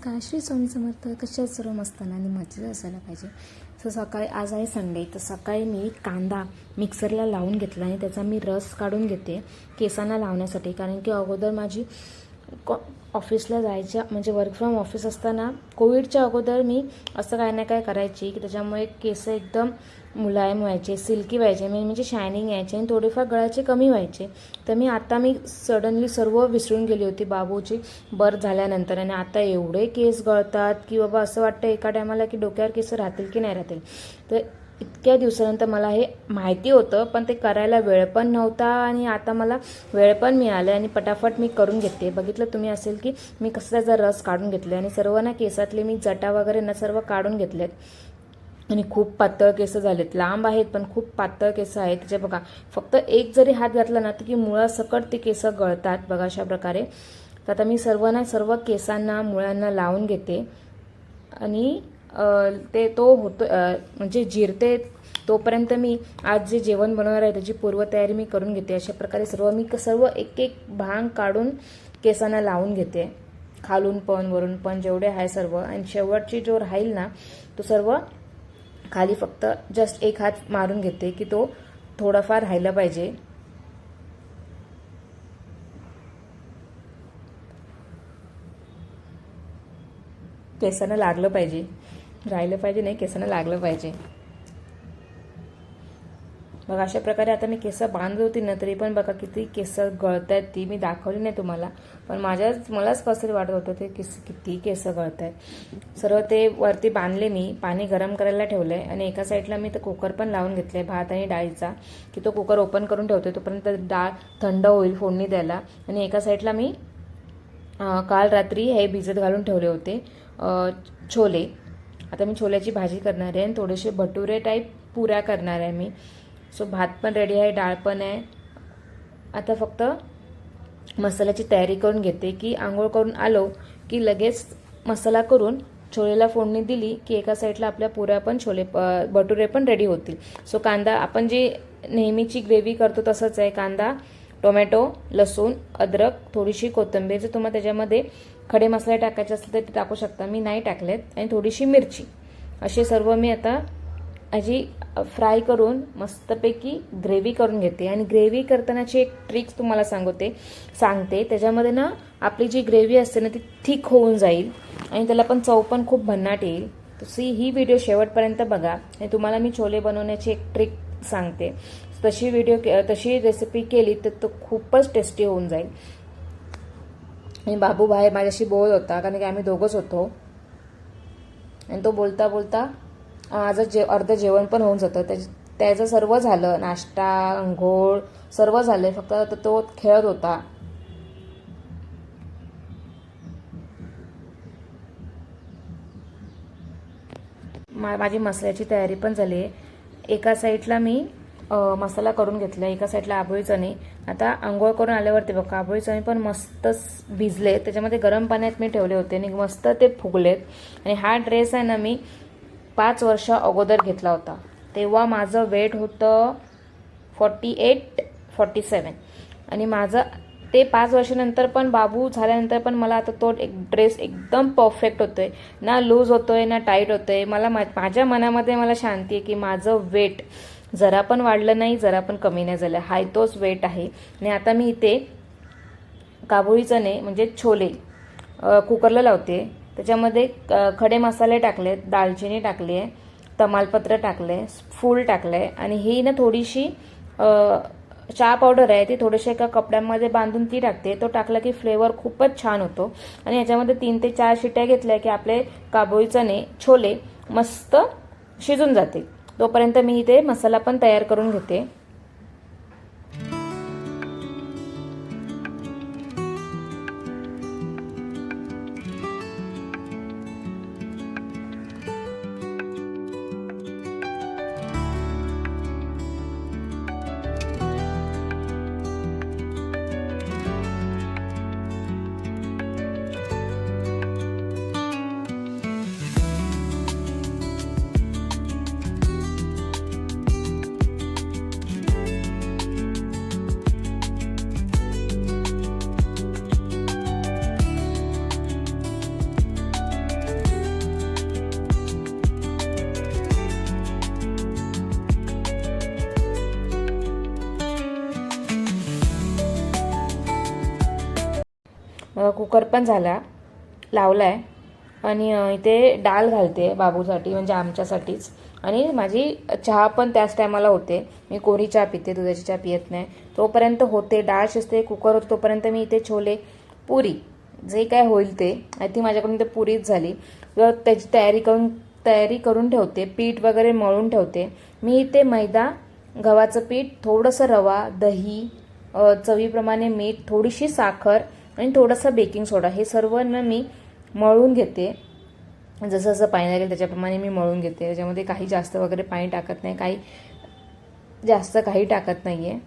नमस्कार. श्री स्वामी समर्थ कशा सर्व मस्ताना आणि मजेत असायला पाहिजे. सो सकाळी आज आहे संडे तर सकाळी मी कांदा मिक्सरला लावून घेतला आणि त्याचा मी रस काढून घेते केसांना लावण्यासाठी. कारण की अगोदर माझी कॉ ऑफिसला जायच्या म्हणजे वर्क फ्रॉम ऑफिस असताना कोविडच्या अगोदर मी असं काय ना काय करायची की त्याच्यामुळे केस एकदम मुलायम व्हायचे सिल्की व्हायचे म्हणजे म्हणजे शायनिंग यायचे आणि थोडेफार गळाचे कमी व्हायचे. तर मी आता मी सडनली सर्व विसरून गेली होती बाबूची बर्थ झाल्यानंतर. आणि आता एवढे केस गळतात की बाबा असं वाटतं एका टायमाला की डोक्यावर केस राहतील की नाही राहतील. तर इतक्या दिवसानंतर मला हे माहिती होतं पण ते करायला वेळ पण नव्हता आणि आता मला वेळ पण मिळाला आणि पटाफट मी करून घेते. बघितलं तुम्ही असेल की मी कसं त्याचा रस काढून घेतले आणि सर्व ना केसातले मी जटा वगैरे ना सर्व काढून घेतलेत. आणि खूप पातळ केस झालेत. लांब आहेत पण खूप पातळ केस आहेत. त्याचे बघा फक्त एक जरी हात घातला ना तर की मुळासकट ते केस गळतात बघा अशा प्रकारे. तर आता मी सर्व ना सर्व केसांना मुळांना लावून घेते. आणि ते तो होतो म्हणजे जिरते तोपर्यंत मी आज जे जेवण बनवणार आहे त्याची पूर्वतयारी मी करून घेते. अशा प्रकारे सर्व मी सर्व एक एक भांग काढून केसांना लावून घेते. खालून पण वरून पण जेवढे आहे सर्व. आणि शेवटची जो राहील ना तो सर्व खाली फक्त जस्ट एक हात मारून घेते की तो थोडाफार राहिला पाहिजे. केसांना लागलं पाहिजे. राहिलं पाहिजे नाही केसांना लागलं पाहिजे. बघा अशा प्रकारे आता मी केस बांधत होती ना तरी पण बघा किती केस गळत आहेत ती मी दाखवली नाही तुम्हाला. पण माझ्याच मलाच कसं तरी वाटत होतं ते केस किती केस गळत आहेत सर्व ते वरती बांधले मी पाणी गरम करायला ठेवलं आहे आणि एका साईडला मी तर कुकर पण लावून घेतलं आहे भात आणि डाळीचा की तो कुकर ओपन करून ठेवते तोपर्यंत डाळ थंड होईल फोडणी द्यायला. आणि एका साईडला मी काल रात्री हे भिजत घालून ठेवले होते छोले. आता मी छोल्याची भाजी करणार आहे आणि थोडेसे भटुरे टाईप पुऱ्या करणार आहे मी. सो भात पण रेडी आहे डाळ पण आहे. आता फक्त मसाल्याची तयारी करून घेते की आंघोळ करून आलो की लगेच मसाला करून छोलेला फोडणी दिली की एका साईडला आपल्या पुऱ्या पण छोले प- भटुरे पण रेडी होतील. सो कांदा आपण जी नेहमीची ग्रेव्ही करतो तसंच आहे. कांदा टोमॅटो लसूण अद्रक थोडीशी कोथिंबीर जर तुम्हाला त्याच्यामध्ये खडे मसाले टाकायचे असतील तर ते टाकू शकता. मी नाही टाकलेत. आणि थोडीशी मिरची. असे सर्व मी आता अशी फ्राय करून मस्तपैकी ग्रेव्ही करून घेते. आणि ग्रेव्ही करतानाची एक ट्रिक्स तुम्हाला सांगते सांगते. त्याच्यामध्ये ना आपली जी ग्रेव्ही असते ना ती थिक होऊन जाईल. आणि त्याला पण चव पण खूप भन्नाट येईल. तशी ही व्हिडिओ शेवटपर्यंत बघा. आणि तुम्हाला मी छोले बनवण्याची एक ट्रिक सांगते. तशी व्हिडिओ तशी रेसिपी केली तर तो खूपच टेस्टी होऊन जाईल. आणि बाबू बाहेर माझ्याशी बोलत होता कारण की आम्ही दोघंच होतो. आणि तो बोलता बोलता माझं जे अर्ध जेवण पण होऊन जातं. त्याच त्याचं सर्व झालं नाश्ता अंघोळ सर्व झालं फक्त आता तो खेळत होता. मा माझी मसाल्याची तयारी पण झाली आहे एका साईडला मी मसाला करून घेतला एका साईडला आबोळी चणे. आता आंघोळ करून आल्यावरती बघा आबोळी चणे पण मस्त भिजले त्याच्यामध्ये गरम पाण्यात मी ठेवले होते आणि मस्त ते फुगलेत. आणि हा ड्रेस आहे ना मी पाच वर्ष अगोदर घेतला होता. तेव्हा माझं वेट होतं फॉर्टी एट फॉर्टी सेवन आणि माझं ते पाच वर्षानंतर पण बाबू झाल्यानंतर पण मला आता तो एक ड्रेस एकदम परफेक्ट होतोय. ना लूज होतोय ना टाईट होतोय. मला माझ्या मनामध्ये मला शांती आहे की माझं वेट जरा पण वाढलं नाही जरा पण कमी नाही झालं. हाय तोच वेट आहे. आणि आता मी इथे काबुळी चणे म्हणजे छोले कुकरला लावते. त्याच्यामध्ये खडे मसाले टाकले दालचिनी टाकली आहे तमालपत्र टाकले फूल टाकलं. आहे आणि ही ना थोडीशी चहा पावडर आहे ती थोडीशी एका कपड्यांमध्ये बांधून ती टाकते. तो टाकला की फ्लेवर खूपच छान होतो. आणि याच्यामध्ये तीन ते चार शिट्ट्या घेतल्या की आपले काबोळी चणे छोले मस्त शिजून जाते. तोपर्यंत मी इथे मसाला पण तयार करून घेते. कुकर पण झाला. लावला आहे आणि इथे डाळ घालते बाबूसाठी म्हणजे आमच्यासाठीच. आणि माझी चहा पण त्याच टायमाला होते. मी कोरी चहा पिते दुधाची चहा पियत नाही. तोपर्यंत होते. डाळ शिजते कुकर होते तोपर्यंत मी इथे छोले पुरी जे काय होईल ते. आय थिंक माझ्याकडून ते पुरीच झाली. किंवा त्याची तयारी करून तयारी करून ठेवते. पीठ वगैरे मळून ठेवते. मी इथे मैदा गव्हाचं पीठ थोडंसं रवा दही चवीप्रमाणे मीठ थोडीशी साखर आणि थोडासा बेकिंग सोडा. हे सर्व ना मी मळून घेते. जसं जसं पाणी लागेल त्याच्याप्रमाणे मी मळून घेते. त्याच्यामध्ये काही जास्त वगैरे पाणी टाकत नाही. काही जास्त काही टाकत नाही आहे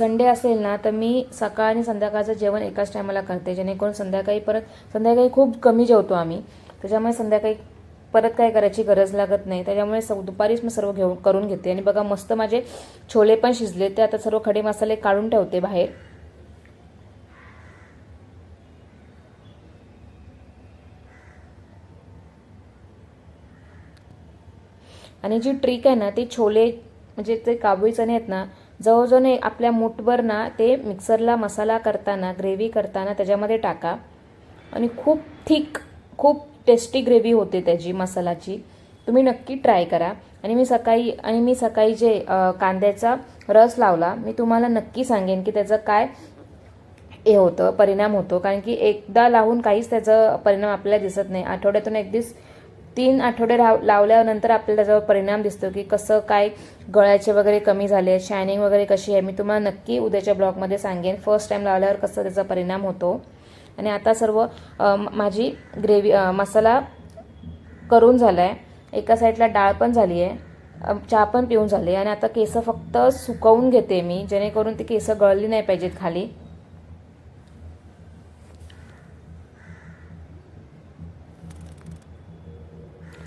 संडे असेल ना तर मी सकाळ आणि संध्याकाळचं जेवण एकाच टायमाला करते. जेणेकरून संध्याकाळी परत संध्याकाळी खूप कमी जेवतो आम्ही. त्याच्यामुळे संध्याकाळी परत काय करायची गरज लागत नाही. त्याच्यामुळे स दुपारीच मी सर्व घेऊन करून घेते. आणि बघा मस्त माझे छोले पण शिजले ते आता सर्व खडे मसाले काढून ठेवते बाहेर. आणि जी ट्रिक आहे ना ती छोले म्हणजे ते काबुळी चणे आहेत ना जवळजवळ आपल्या मूठभर ना ते मिक्सरला मसाला करताना ग्रेव्ही करताना त्याच्यामध्ये टाका. आणि खूप थिक खूप टेस्टी ग्रेव्ही होते त्याची मसालाची तुम्ही नक्की ट्राय करा. आणि मी सकाळी आणि मी सकाळी जे कांद्याचा रस लावला मी तुम्हाला नक्की सांगेन की त्याचं काय हे होतं परिणाम होतो. कारण की एकदा लावून काहीच त्याचा परिणाम आपल्याला दिसत नाही. आठवड्यातून एक दिवस तीन आठवडे राव लावल्यानंतर आपल्याला त्याच्यावर परिणाम दिसतो की कसं काय गळ्याचे वगैरे कमी झाले शायनिंग वगैरे कशी आहे. मी तुम्हाला नक्की उद्याच्या ब्लॉगमध्ये सांगेन. फर्स्ट टाईम लावल्यावर कसं त्याचा परिणाम होतो. आणि आता सर्व माझी ग्रेव्ही मसाला करून झाला आहे एका साईडला डाळ पण झाली आहे चहा पण पिऊन झाले. आणि आता केस फक्त सुकवून घेते मी जेणेकरून ती केस गळली नाही पाहिजेत खाली.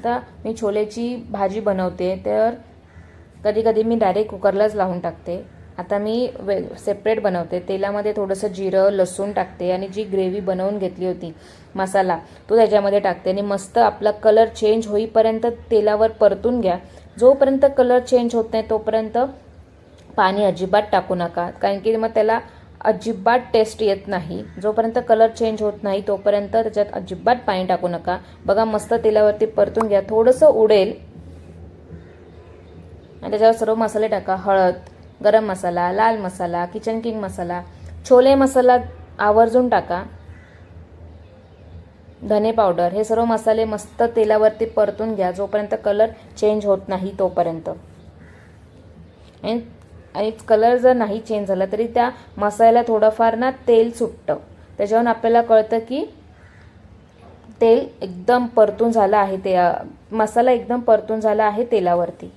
आता मी छोलेची भाजी बनवते तर कधी कधी मी डायरेक्ट कुकरलाच लावून टाकते. आता मी वे सेपरेट बनवते. तेलामध्ये थोडंसं जिरं लसूण टाकते आणि जी ग्रेव्ही बनवून घेतली होती मसाला तो त्याच्यामध्ये टाकते. आणि मस्त आपला कलर चेंज होईपर्यंत तेलावर परतून घ्या. जोपर्यंत कलर चेंज होत नाही तोपर्यंत पाणी अजिबात टाकू नका. कारण की मग त्याला अजिबात टेस्ट येत नाही. जोपर्यंत कलर चेंज होत नाही तोपर्यंत त्याच्यात अजिबात पाणी टाकू नका. बघा मस्त तेलावरती परतून घ्या. थोडंसं उडेल. आणि त्याच्यावर सर्व मसाले टाका. हळद गरम मसाला लाल मसाला किचन किंग मसाला छोले मसाला आवर्जून टाका. धने पावडर हे सर्व मसाले मस्त तेलावरती परतून घ्या. जोपर्यंत कलर चेंज होत नाही तोपर्यंत. आणि कलर जर नाही चेंज झाला तरी त्या मसाल्याला थोडंफार ना तेल सुटतं. त्याच्यावरून आपल्याला कळतं की तेल एकदम परतून झालं आहे ते मसाला एकदम परतून झाला आहे तेलावरती.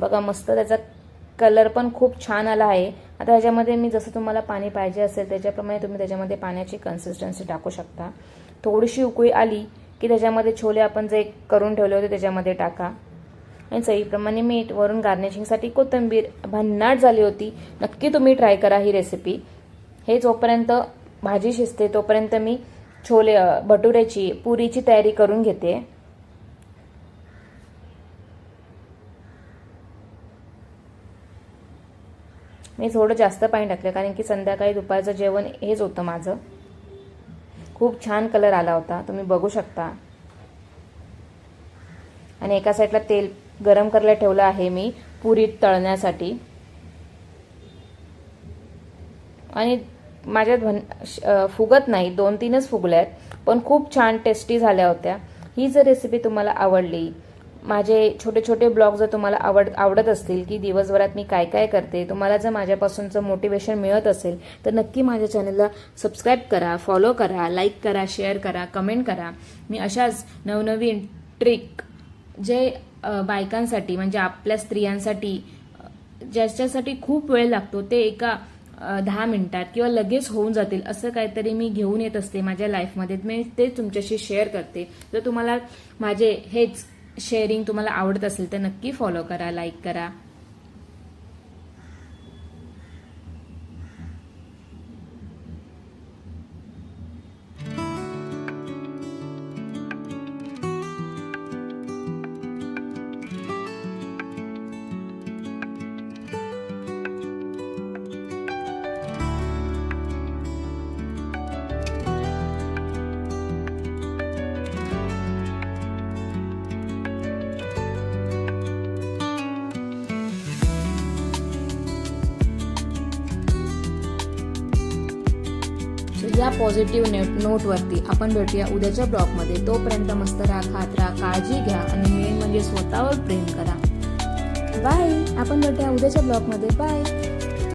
बघा मस्त त्याचा कलर पण खूप छान आला आहे. आता ह्याच्यामध्ये मी जसं तुम्हाला पाणी पाहिजे असेल त्याच्याप्रमाणे तुम्ही त्याच्यामध्ये पाण्याची कन्सिस्टन्सी टाकू शकता. थोडीशी उकळी आली की त्याच्यामध्ये छोले आपण जे करून ठेवले होते त्याच्यामध्ये टाका. आणि चवीप्रमाणे मीठ वरून गार्निशिंगसाठी कोथिंबीर भन्नाट झाली होती. नक्की तुम्ही ट्राय करा ही रेसिपी हे जोपर्यंत भाजी शिजते तोपर्यंत मी छोले भटुऱ्याची पुरीची तयारी करून घेते. मी थोडं जास्त पाणी टाकलं कारण की संध्याकाळी दुपारचं जेवण हेच होतं माझं. खूप छान कलर आला होता तुम्ही बघू शकता. आणि एका साईडला तेल गरम करायला ठेवलं आहे मी पुरी तळण्यासाठी. आणि माझ्यात भन श- फुगत नाही दोन तीनच फुगल्या आहेत पण खूप छान टेस्टी झाल्या होत्या. ही जर रेसिपी तुम्हाला आवडली माझे छोटे छोटे ब्लॉग जर तुम्हाला आवड आवडत असतील की दिवसभरात मी काय काय करते तुम्हाला जर माझ्यापासूनचं मोटिवेशन मिळत असेल तर नक्की माझ्या चॅनलला सबस्क्राईब करा फॉलो करा लाईक करा शेअर करा कमेंट करा. मी अशाच नवनवीन ट्रिक जे बायकांसाठी म्हणजे आपल्या स्त्रियांसाठी ज्याच्यासाठी खूप वेळ लागतो ते एका दहा मिनिटात किंवा लगेच होऊन जातील असं काहीतरी मी घेऊन येत असते माझ्या लाईफमध्ये मी ते तुमच्याशी शेअर करते. जर तुम्हाला माझे हेच शेअरिंग तुम्हाला आवडत असेल तर नक्की फॉलो करा लाईक करा. या पॉझिटिव्ह नेट नोटवरती आपण भेटूया उद्याच्या ब्लॉगमध्ये. तोपर्यंत मस्त राहा खात राहा काळजी घ्या आणि मेन म्हणजे स्वतःवर प्रेम करा. बाय आपण भेटूया उद्याच्या ब्लॉगमध्ये. बाय